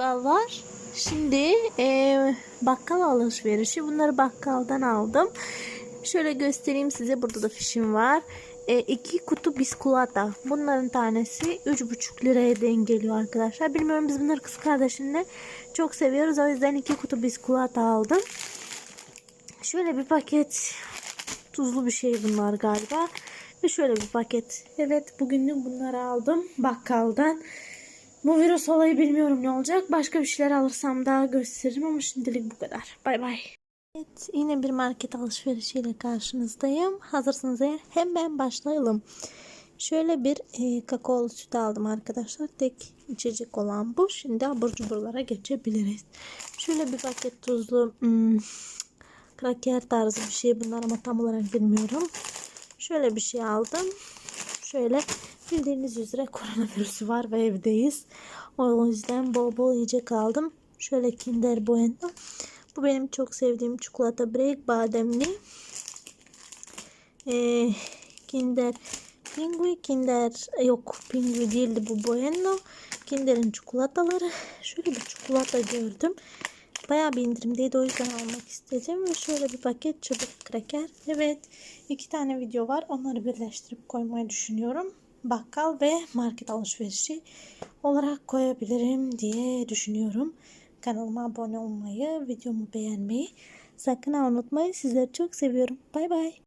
var. Şimdi eee, bakkal alışverişi. Bunları bakkaldan aldım. Şöyle göstereyim size. Burada da fişim var. E, iki kutu biskulata. Bunların tanesi 3,5 liraya denk geliyor arkadaşlar. Bilmiyorum biz bunları kız kardeşimle çok seviyoruz. O yüzden iki kutu biskulata aldım. Şöyle bir paket tuzlu bir şey bunlar galiba. Ve şöyle bir paket. Evet bugünlük bunları aldım bakkaldan. Bu virüs olayı bilmiyorum ne olacak. Başka bir şeyler alırsam daha gösteririm ama şimdilik bu kadar. Bay bay. Evet yine bir market alışverişiyle karşınızdayım. Hazırsınız eğer hemen başlayalım. Şöyle bir e, kakaolu süt aldım arkadaşlar. Tek içecek olan bu. Şimdi abur cuburlara geçebiliriz. Şöyle bir paket tuzlu hmm, kraker tarzı bir şey bunlar ama tam olarak bilmiyorum. Şöyle bir şey aldım. Şöyle bildiğiniz üzere koronavirüsü var ve evdeyiz. O yüzden bol bol yiyecek aldım. Şöyle Kinder Bueno. Bu benim çok sevdiğim çikolata break bademli. Ee, Kinder Pingui Kinder yok Pingui değildi bu Bueno. Kinder'in çikolataları. Şöyle bir çikolata gördüm. Bayağı bir indirimdeydi o yüzden almak istedim. Ve şöyle bir paket çubuk kraker. Evet iki tane video var. Onları birleştirip koymayı düşünüyorum. Bakkal ve market alışverişi olarak koyabilirim diye düşünüyorum. Kanalıma abone olmayı, videomu beğenmeyi sakın unutmayın. Sizleri çok seviyorum. Bay bay.